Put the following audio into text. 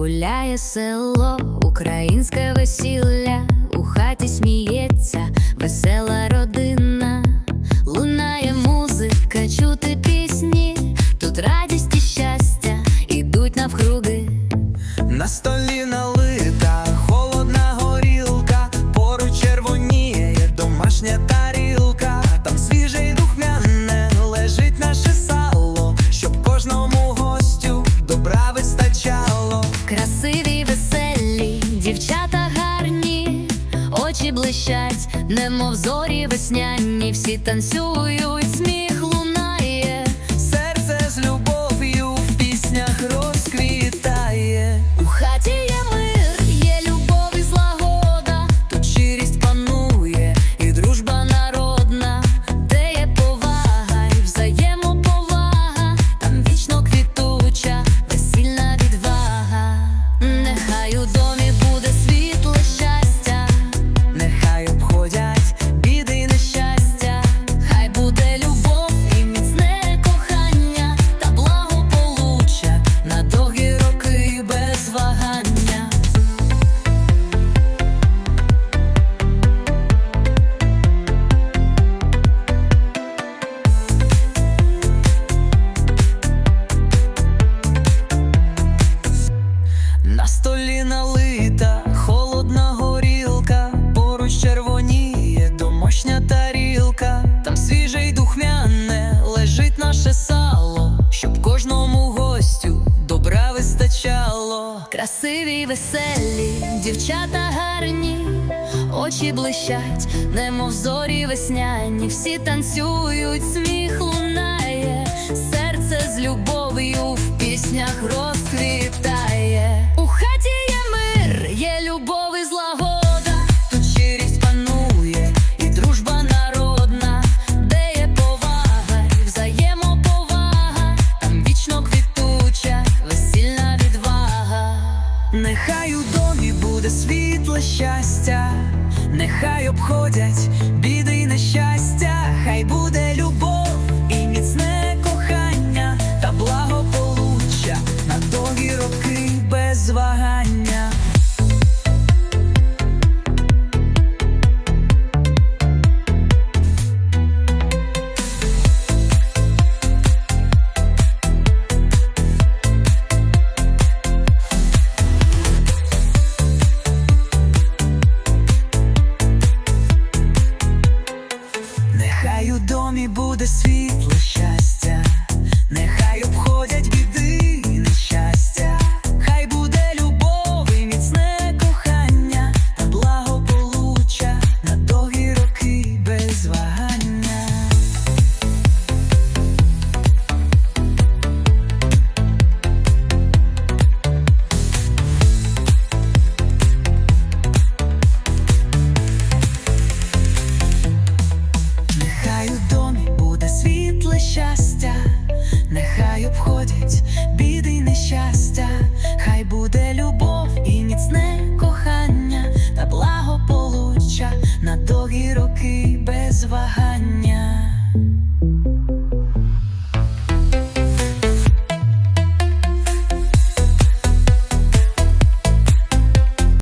гуляє село, українське весілля, у хаті сміється, весела родина, лунає музика, чути пісні, тут радість і щастя, ідуть навкруги. На столі немов зорі весняні, всі танцюють. красиві, веселі, дівчата гарні, очі блищать, немов зорі весняні, всі танцюють, сміх лунає, серце з любов'ю в піснях. нехай обходять біди й нещастя, хай будуть. this